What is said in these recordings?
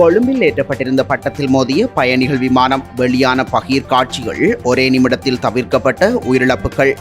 கொழும்பில் ஏற்றப்பட்டிருந்த பட்டத்தில் மோதிய பயணிகள் விமானம் வெளியான பகீர் காட்சிகள் ஒரே நிமிடத்தில் தவிர்க்கப்பட்ட உயிரிழப்புகள்.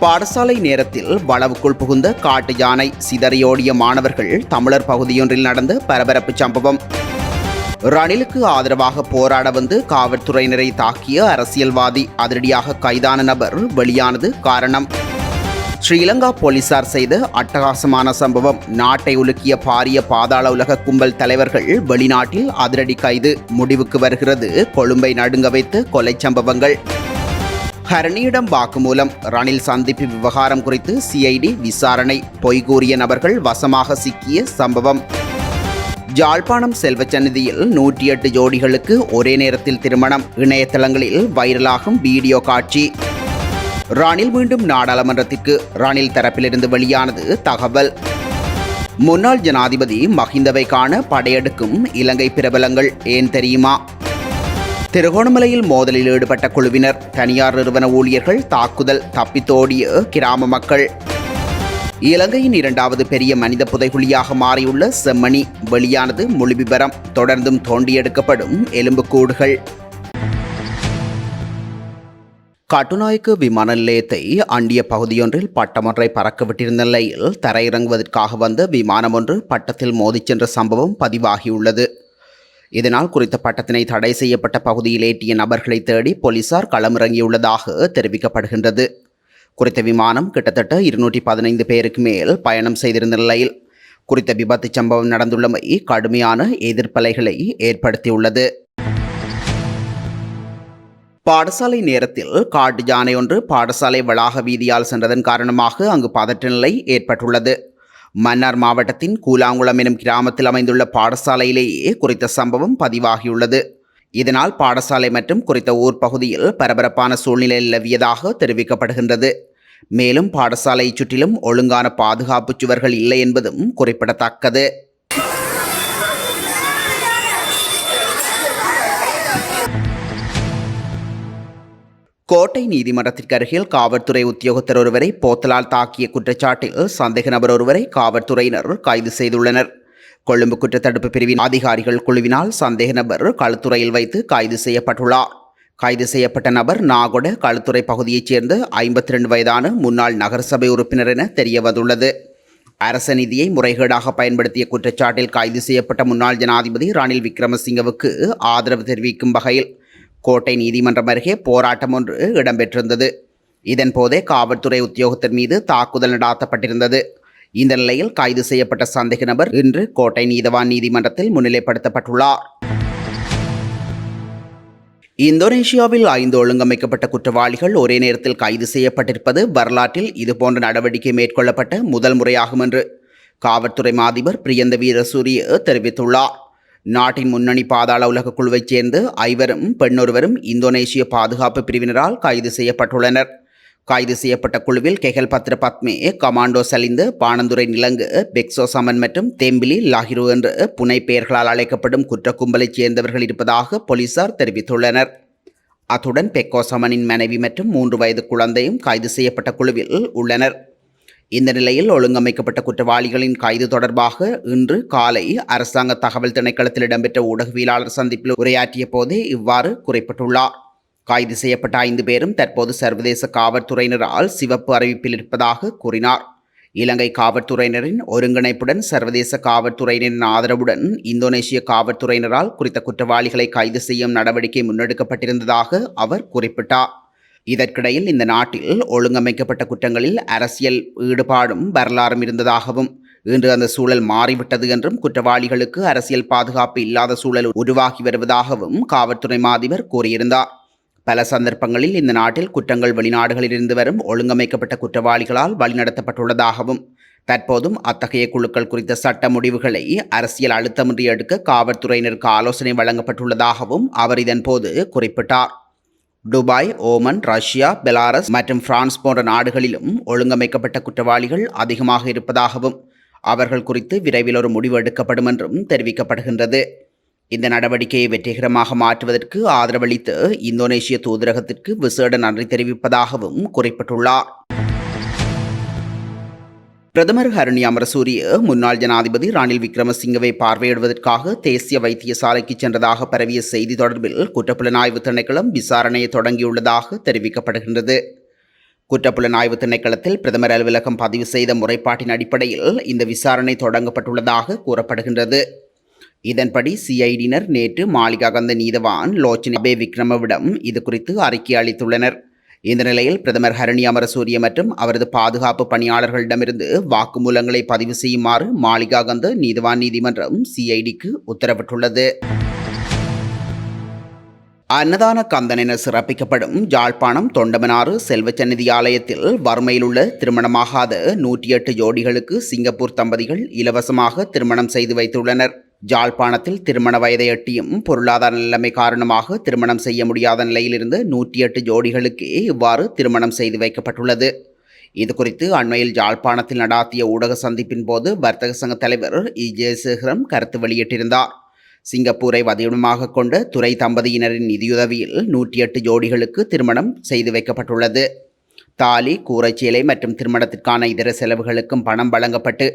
பாடசாலை நேரத்தில் வளவுக்குள் புகுந்த காட்டு யானை சிதறியோடிய மாணவர்கள் தமிழர் பகுதியொன்றில் நடந்த பரபரப்பு சம்பவம். ரணிலுக்கு ஆதரவாக போராட வந்து காவல்துறையினரை தாக்கிய அரசியல்வாதி அதிரடியாக கைதான நபர் வெளியானது காரணம். ஸ்ரீலங்கா போலீசார் செய்த அட்டகாசமான சம்பவம். நாட்டை உலுக்கிய பாரிய பாதாள உலக கும்பல் தலைவர்கள் வெளிநாட்டில் அதிரடி கைது. முடிவுக்கு வருகிறது. கொழும்பை நடுங்க வைத்து கொலை சம்பவங்கள். ஹரணியிடம் வாக்குமூலம். ரணில் சந்திப்பு விவகாரம் குறித்து சிஐடி விசாரணை. பொய் கூறிய நபர்கள் வசமாக சிக்கிய சம்பவம். ஜாழ்ப்பாணம் செல்வச்சந்நிதியில் நூற்றி எட்டு ஜோடிகளுக்கு ஒரே நேரத்தில் திருமணம். இணையதளங்களில் வைரலாகும் வீடியோ காட்சி. ராணில் மீண்டும் நாடாளுமன்றத்திற்கு ராணில் தரப்பிலிருந்து வெளியானது தகவல். முன்னாள் ஜனாதிபதி மஹிந்தவை காண படையெடுக்கும் இலங்கை பிரபலங்கள் ஏன் தெரியுமா? திருகோணமலையில் மோதலில் ஈடுபட்ட குழுவினர் தனியார் நிறுவன ஊழியர்கள் தாக்குதல் தப்பித்தோடிய கிராம மக்கள். இலங்கையின் இரண்டாவது பெரிய மனித புதைகுழியாக மாறியுள்ள செம்மணி வெளியானது முழு விபரம் தொடர்ந்தும் தோண்டியெடுக்கப்படும் எலும்புக்கூடுகள். கட்டுநாயக்கு விமான நிலையத்தை அண்டிய பகுதியொன்றில் பட்டமொன்றை பறக்கவிட்டிருந்த நிலையில் தரையிறங்குவதற்காக வந்த விமானம் ஒன்று பட்டத்தில் மோதிச் சென்ற சம்பவம் பதிவாகியுள்ளது. இதனால் குறித்த பட்டத்தினை தடை செய்யப்பட்ட பகுதியில் ஏற்றிய நபர்களை தேடி போலீசார் களமிறங்கியுள்ளதாக தெரிவிக்கப்படுகின்றது. குறித்த விமானம் கிட்டத்தட்ட இருநூற்றி பதினைந்து பேருக்கு மேல் பயணம் செய்திருந்த நிலையில் குறித்த விபத்து சம்பவம் நடந்துள்ளமை கடுமையான எதிர்ப்பலைகளை ஏற்படுத்தியுள்ளது. பாடசாலை நேரத்தில் காட்டு யானை ஒன்று பாடசாலை வளாக வீதியால் சென்றதன் காரணமாக அங்கு பதற்ற நிலை ஏற்பட்டுள்ளது. மன்னார் மாவட்டத்தின் கூலாங்குளம் எனும் கிராமத்தில் அமைந்துள்ள பாடசாலையிலேயே குறித்த சம்பவம் பதிவாகியுள்ளது. இதனால் பாடசாலை மற்றும் குறித்த ஊர் பகுதியில் பரபரப்பான சூழ்நிலை நிலவியதாக தெரிவிக்கப்படுகின்றது. மேலும் பாடசாலை சுற்றிலும் ஒழுங்கான பாதுகாப்பு சுவர்கள் இல்லை என்பதும் குறிப்பிடத்தக்கது. கோட்டை நீதிமன்றத்திற்கு அருகில் காவல்துறை உத்தியோகத்தர் ஒருவரை போத்தலால் தாக்கிய குற்றச்சாட்டில் சந்தேக நபர் ஒருவரை காவல்துறையினர் கைது செய்துள்ளனர். கொழும்பு குற்றத்தடுப்பு பிரிவின் அதிகாரிகள் குழுவினால் சந்தேக நபர் களுத்துறையில் வைத்து கைது செய்யப்பட்டுள்ளார். கைது செய்யப்பட்ட நபர் நாகொட களுத்துறை பகுதியைச் சேர்ந்த ஐம்பத்தி ரெண்டு வயதான முன்னாள் நகரசபை உறுப்பினர் என தெரிய வந்துள்ளது அரச நிதியை முறைகேடாக பயன்படுத்திய குற்றச்சாட்டில் கைது செய்யப்பட்ட முன்னாள் ஜனாதிபதி ரணில் விக்ரமசிங்கவுக்கு ஆதரவு தெரிவிக்கும் வகையில் கோட்டை நீதிமன்றம் அருகே போராட்டம் ஒன்று இடம்பெற்றிருந்தது. இதன்போதே காவல்துறை உத்தியோகத்தின் மீது தாக்குதல் நடாத்தப்பட்டிருந்தது. இந்த நிலையில் கைது செய்யப்பட்ட சந்தேக நபர் இன்று கோட்டை நீதவான் நீதிமன்றத்தில் முன்னிலைப்படுத்தப்பட்டுள்ளார். இந்தோனேஷியாவில் ஐந்து ஒழுங்கமைக்கப்பட்ட குற்றவாளிகள் ஒரே நேரத்தில் கைது செய்யப்பட்டிருப்பது வரலாற்றில் இதுபோன்ற நடவடிக்கை மேற்கொள்ளப்பட்ட முதல் முறையாகும் என்று காவல்துறை மாதிபர் பிரியந்த வீரசூரிய தெரிவித்துள்ளார். நாட்டின் முன்னணி பாதாள உலக குழுவைச் சேர்ந்து ஐவரும் பெண்ணொருவரும் இந்தோனேஷிய பாதுகாப்பு பிரிவினரால் கைது செய்யப்பட்டுள்ளனர். கைது செய்யப்பட்ட குழுவில் கெகல் பத்ர பத்மே கமாண்டோ சலிந்து பானந்துரை நிலங்கு பெக்சோ சமன் மற்றும் தேம்பிலி லாகிரு என்று புனை பெயர்களால் அழைக்கப்படும் குற்ற கும்பலைச் சேர்ந்தவர்கள் இருப்பதாக போலீசார் தெரிவித்துள்ளனர். அத்துடன் பெக்கோ சமனின் மனைவி மற்றும் மூன்று வயது குழந்தையும் கைது செய்யப்பட்ட குழுவில் உள்ளனர். இந்த நிலையில் ஒழுங்கமைக்கப்பட்ட குற்றவாளிகளின் கைது தொடர்பாக இன்று காலை அரசாங்க தகவல் திணைக்களத்தில் இடம்பெற்ற ஊடகவியலாளர் சந்திப்பில் உரையாற்றிய போதே இவ்வாறு குறிப்பிட்டுள்ளார். கைது செய்யப்பட்ட ஐந்து பேரும் தற்போது சர்வதேச காவல்துறையினரால் சிவப்பு அறிவிப்பில் இருப்பதாக கூறினார். இலங்கை காவல்துறையினரின் ஒருங்கிணைப்புடன் சர்வதேச காவல்துறையினரின் ஆதரவுடன் இந்தோனேஷிய காவல்துறையினரால் குறித்த குற்றவாளிகளை கைது செய்யும் நடவடிக்கை முன்னெடுக்கப்பட்டிருந்ததாக அவர் குறிப்பிட்டார். இதற்கிடையில் இந்த நாட்டில் ஒழுங்கமைக்கப்பட்ட குற்றங்களில் அரசியல் ஈடுபாடும் வரலாறும் இருந்ததாகவும் இன்று அந்த சூழல் மாறிவிட்டது என்றும் குற்றவாளிகளுக்கு அரசியல் பாதுகாப்பு இல்லாத சூழல் உருவாகி வருவதாகவும் காவல்துறை மாதிபர் கூறியிருந்தார். பல சந்தர்ப்பங்களில் இந்த நாட்டில் குற்றங்கள் வெளிநாடுகளில் இருந்து வரும் ஒழுங்கமைக்கப்பட்ட குற்றவாளிகளால் வழிநடத்தப்பட்டுள்ளதாகவும் தற்போதும் அத்தகைய குழுக்கள் குறித்த சட்ட முடிவுகளை அரசியல் அழுத்தமின்றி எடுக்க காவல்துறையினருக்கு ஆலோசனை வழங்கப்பட்டுள்ளதாகவும் அவர் இதன்போது குறிப்பிட்டார். துபாய் ஓமன் ரஷ்யா பெலாரஸ் மற்றும் பிரான்ஸ் போன்ற நாடுகளிலும் ஒழுங்கமைக்கப்பட்ட குற்றவாளிகள் அதிகமாக இருப்பதாகவும் அவர்கள் குறித்து விரைவில் ஒரு முடிவு எடுக்கப்படும் என்றும் தெரிவிக்கப்படுகின்றது. இந்த நடவடிக்கையை வெற்றிகரமாக மாற்றுவதற்கு ஆதரவளித்து இந்தோனேஷிய தூதரகத்திற்கு விசேட நன்றி தெரிவிப்பதாகவும் குறிப்பிட்டுள்ளார். பிரதமர் ஹரணி அமரசூரிய முன்னாள் ஜனாதிபதி ரணில் விக்ரமசிங்கவை பார்வையிடுவதற்காக தேசிய வைத்தியசாலைக்கு சென்றதாக பரவிய செய்தி தொடர்பில் குற்றப்புலனாய்வு திணைக்களம் விசாரணையை தொடங்கியுள்ளதாக தெரிவிக்கப்படுகின்றது. குற்றப்புலனாய்வு திணைக்களத்தில் பிரதமர் அலுவலகம் பதிவு செய்த முறைப்பாட்டின் அடிப்படையில் இந்த விசாரணை தொடங்கப்பட்டுள்ளதாக கூறப்படுகின்றது. இதன்படி சிஐடியினர் நேற்று மாளிகாகந்த நீதவான் லோச்சனி அபே விக்ரமவிடம் இது குறித்து அறிக்கை அளித்துள்ளனர். இந்த நிலையில் பிரதமர் ஹரணி அமரசூரிய மற்றும் அவரது பாதுகாப்பு பணியாளர்களிடமிருந்து வாக்குமூலங்களை பதிவு செய்யுமாறு மாளிகாகந்த நீதவான் நீதிமன்றம் சிஐடிக்கு உத்தரவிட்டுள்ளது. அன்னதான கந்தன் என சிறப்பிக்கப்படும் ஜாழ்ப்பாணம் தொண்டமனாறு செல்வச்சந்நிதி ஆலயத்தில் வறுமையிலுள்ள திருமணமாகாத நூற்றி எட்டு ஜோடிகளுக்கு சிங்கப்பூர் தம்பதிகள் இலவசமாக திருமணம் செய்து வைத்துள்ளனர். ஜாழ்ப்பாணத்தில் திருமண வயதை எட்டியும் பொருளாதார நிலைமை காரணமாக திருமணம் செய்ய முடியாத நிலையிலிருந்து நூற்றி எட்டு ஜோடிகளுக்கு இவ்வாறு திருமணம் செய்து வைக்கப்பட்டுள்ளது. இது குறித்து அண்மையில் ஜாழ்ப்பாணத்தில் நடாத்திய ஊடக சந்திப்பின் போது வர்த்தக சங்க தலைவர் இ. ஜெயசேகரம் கருத்து வெளியிட்டிருந்தார். சிங்கப்பூரை வதிவிடமாக கொண்ட துறை தம்பதியினரின் நிதியுதவியில் நூற்றி எட்டு ஜோடிகளுக்கு திருமணம் செய்து வைக்கப்பட்டுள்ளது. தாலி கூரைச்சீலை மற்றும் திருமணத்திற்கான இதர செலவுகளுக்கும் பணம் வழங்கப்பட்டு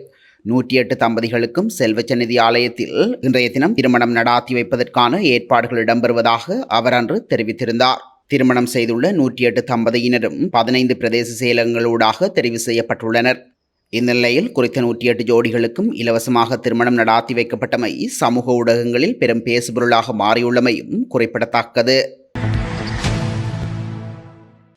நூற்றி எட்டு தம்பதிகளுக்கும் செல்வச்சநிதி ஆலயத்தில் இன்றைய தினம் திருமணம் நடாத்தி வைப்பதற்கான ஏற்பாடுகள் இடம்பெறுவதாக அவர் அன்று தெரிவித்திருந்தார். திருமணம் செய்துள்ள நூற்றி எட்டு தம்பதியினரும் பதினைந்து பிரதேச செயலகங்களூடாக தெரிவு செய்யப்பட்டுள்ளனர். இந்நிலையில் குறித்த நூற்றி எட்டு ஜோடிகளுக்கும் இலவசமாக திருமணம் நடாத்தி வைக்கப்பட்டமை சமூக ஊடகங்களில் பெரும் பேசுபொருளாக மாறியுள்ளமையும் குறிப்பிடத்தக்கது.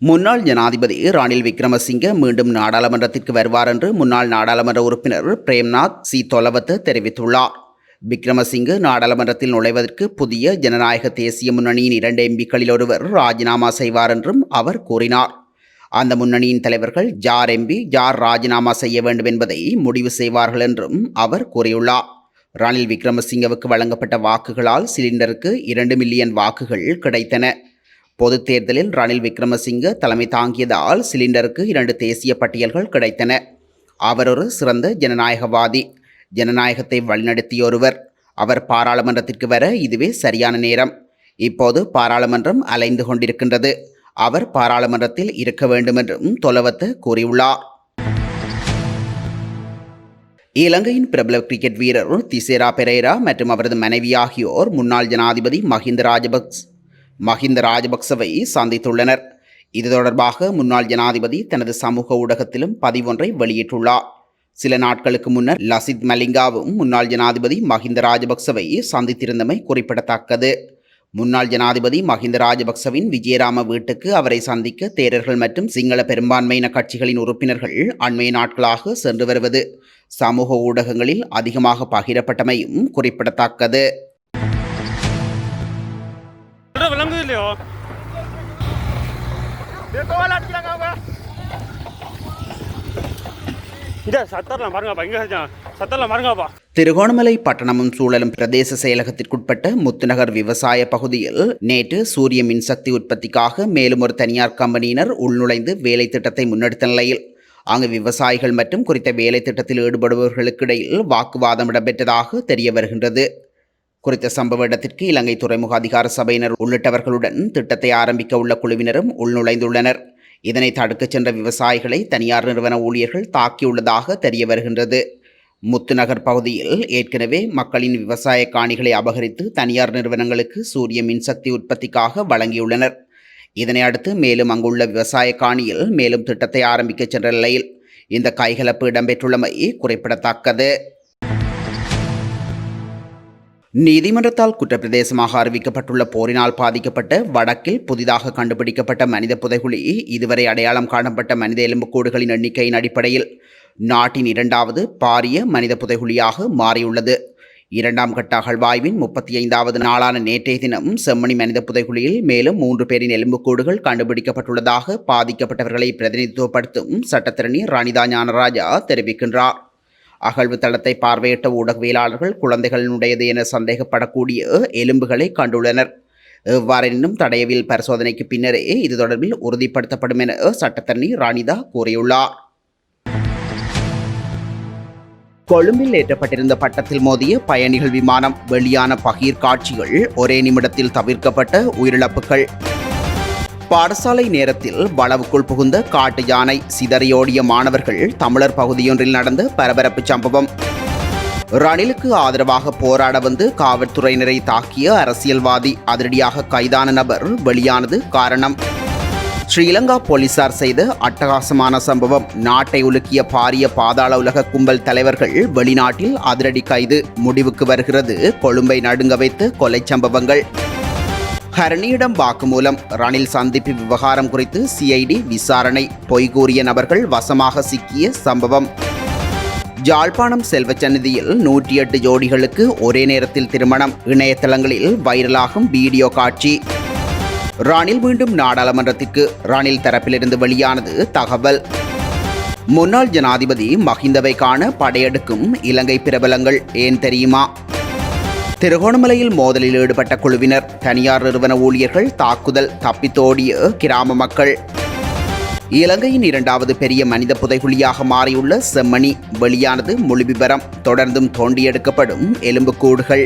முன்னாள் ஜனாதிபதி ரணில் விக்ரமசிங்க மீண்டும் நாடாளுமன்றத்திற்கு வருவார் என்று முன்னாள் நாடாளுமன்ற உறுப்பினர் பிரேம்நாத் சி தொலவத்து தெரிவித்துள்ளார். விக்ரமசிங்க நாடாளுமன்றத்தில் நுழைவதற்கு புதிய ஜனநாயக தேசிய முன்னணியின் இரண்டு எம்பிக்களில் ஒருவர் ராஜினாமா செய்வார் என்றும் அவர் கூறினார். அந்த முன்னணியின் தலைவர்கள் ஜார் எம்பி ஜார் ராஜினாமா செய்ய வேண்டும் என்பதை முடிவு செய்வார்கள் என்றும் அவர் கூறியுள்ளார். ரணில் விக்ரமசிங்கவுக்கு வழங்கப்பட்ட வாக்குகளால் சிலிண்டருக்கு இரண்டு மில்லியன் வாக்குகள் கிடைத்தன. பொதுத் தேர்தலில் ரணில் விக்ரமசிங்க தலைமை தாங்கியதால் சிலிண்டருக்கு இரண்டு தேசிய பட்டியல்கள் கிடைத்தன. அவர் ஒரு சிறந்த ஜனநாயகவாதி. ஜனநாயகத்தை வழிநடத்திய ஒருவர். அவர் பாராளுமன்றத்திற்கு வர இதுவே சரியான நேரம். இப்போது பாராளுமன்றம் அலைந்து கொண்டிருக்கின்றது. அவர் பாராளுமன்றத்தில் இருக்க வேண்டுமென்றும் தொலவத்து கூறியுள்ளார். இலங்கையின் பிரபல கிரிக்கெட் வீரர் திசேரா பெரேரா மற்றும் அவரது மனைவி ஆகியோர் முன்னாள் ஜனாதிபதி மஹிந்த ராஜபக்ஸ் மஹிந்த ராஜபக்சவை சந்தித்துள்ளனர். இது தொடர்பாக முன்னாள் ஜனாதிபதி தனது சமூக ஊடகத்திலும் பதிவொன்றை வெளியிட்டுள்ளார். சில நாட்களுக்கு முன்னர் லசித் மலிங்காவும் முன்னாள் ஜனாதிபதி மஹிந்த ராஜபக்சவை சந்தித்திருந்தமை குறிப்பிடத்தக்கது. முன்னாள் ஜனாதிபதி மஹிந்த ராஜபக்சவின் விஜயராம வீட்டுக்கு அவரை சந்திக்க தேரர்கள் மற்றும் சிங்கள பெரும்பான்மையின கட்சிகளின் உறுப்பினர்கள் அண்மைய நாட்களாக சென்று வருவது சமூக ஊடகங்களில் அதிகமாக பகிரப்பட்டமையும் குறிப்பிடத்தக்கது. இந்த பாருங்கப்பா பாருங்கப்பா திருகோணமலை பட்டணமும் சூழலும் பிரதேச செயலகத்திற்குட்பட்ட முத்துநகர் விவசாய பகுதியில் நேற்று சூரிய மின்சக்தி உற்பத்திக்காக மேலும் ஒரு தனியார் கம்பெனியினர் உள்நுழைந்து வேலை திட்டத்தை முன்னெடுத்த நிலையில் அங்கு விவசாயிகள் மற்றும் குறித்த வேலை திட்டத்தில் ஈடுபடுபவர்களுக்கிடையில் வாக்குவாதம் இடம்பெற்றதாக தெரிய வருகின்றது. குறித்த சம்பவ இடத்திற்கு இலங்கை துறைமுக அதிகார சபையினர் உள்ளிட்டவர்களுடன் திட்டத்தை ஆரம்பிக்க உள்ள குழுவினரும் உள்நுழைந்துள்ளனர். இதனை தடுக்கச் சென்ற விவசாயிகளை தனியார் நிறுவன ஊழியர்கள் தாக்கியுள்ளதாக தெரிய வருகின்றது. முத்துநகர் பகுதியில் ஏற்கனவே மக்களின் விவசாய காணிகளை அபகரித்து தனியார் நிறுவனங்களுக்கு சூரிய மின்சக்தி உற்பத்திக்காக வழங்கியுள்ளனர். இதனை அடுத்து மேலும் அங்குள்ள விவசாய காணியில் மேலும் திட்டத்தை ஆரம்பிக்க சென்ற நிலையில் இந்த கைகலப்பு இடம்பெற்றுள்ளமை குறிப்பிடத்தக்கது. நீதிமன்றத்தால் குற்றப்பிரதேசமாக அறிவிக்கப்பட்டுள்ள போரினால் பாதிக்கப்பட்ட வடக்கில் புதிதாக கண்டுபிடிக்கப்பட்ட மனித புதைகுழி இதுவரை அடையாளம் காணப்பட்ட மனித எலும்புக்கூடுகளின் எண்ணிக்கையின் அடிப்படையில் நாட்டின் இரண்டாவது பாரிய மனித புதைகுழியாக மாறியுள்ளது. இரண்டாம் கட்ட அகழ்வாய்வின் முப்பத்தி ஐந்தாவது நாளான நேற்றைய தினம் செம்மணி மனித புதைகுழியில் மேலும் மூன்று பேரின் எலும்புக்கூடுகள் கண்டுபிடிக்கப்பட்டுள்ளதாக பாதிக்கப்பட்டவர்களை பிரதிநிதித்துவப்படுத்தும் சட்டத்திரணி ரணிதா ஞானராஜா தெரிவிக்கின்றார். அகழ்வு தளத்தை பார்வையிட்ட ஊடகவியலாளர்கள் குழந்தைகளினுடையது என சந்தேகப்படக்கூடிய எலும்புகளை கண்டுள்ளனர். எவ்வாறெனினும் தடையவில் பரிசோதனைக்கு பின்னரே இது தொடர்பில் உறுதிப்படுத்தப்படும் என சட்டத்தரணி ராணிதா கூறியுள்ளார். கொழும்பில் ஏற்றப்பட்டிருந்த பட்டத்தில் மோதிய பயணிகள் விமானம் வெளியான பகீர் காட்சிகள் ஒரே நிமிடத்தில் தவிர்க்கப்பட்ட உயிரிழப்புகள். பாடசாலை நேரத்தில் வளவுக்குள் புகுந்த காட்டு யானை சிதறியோடிய மாணவர்கள் தமிழர் பகுதியொன்றில் நடந்த பரபரப்பு சம்பவம். ரணிலுக்கு ஆதரவாக போராட வந்து காவல்துறையினரை தாக்கிய அரசியல்வாதி அதிரடியாக கைதான நபர் வெளியானது காரணம். ஸ்ரீலங்கா போலீசார் செய்த அட்டகாசமான சம்பவம். நாட்டை உலுக்கிய பாரிய பாதாள உலக கும்பல் தலைவர்கள் வெளிநாட்டில் அதிரடி கைது. முடிவுக்கு வருகிறது. கொழும்பை நடுங்க வைத்த கொலை சம்பவங்கள். ஹரணியிடம் வாக்குமூலம். ரணில் சந்திப்பு விவகாரம் குறித்து சிஐடி விசாரணை. பொய் கூறிய நபர்கள் வசமாக சிக்கிய சம்பவம். ஜாழ்ப்பாணம் செல்வச்சன்னதியில் நூற்றி எட்டு ஜோடிகளுக்கு ஒரே நேரத்தில் திருமணம். இணையதளங்களில் வைரலாகும் வீடியோ காட்சி. ரணில் மீண்டும் நாடாளுமன்றத்திற்கு. ரணில் தரப்பிலிருந்து வெளியானது தகவல். முன்னாள் ஜனாதிபதி மஹிந்தவை காண படையெடுக்கும் இலங்கை பிரபலங்கள். ஏன் தெரியுமா? திருகோணமலையில் மோதலில் ஈடுபட்ட குழுவினர் தனியார் நிறுவன ஊழியர்கள் தாக்குதல் தப்பித்தோடிய கிராம மக்கள். இலங்கையின் இரண்டாவது பெரிய மனித புதைகுழியாக மாறியுள்ள செம்மணி வெளியானது முழு விவரம் தொடர்ந்தும் தோண்டி எடுக்கப்படும் எலும்புக்கூடுகள்.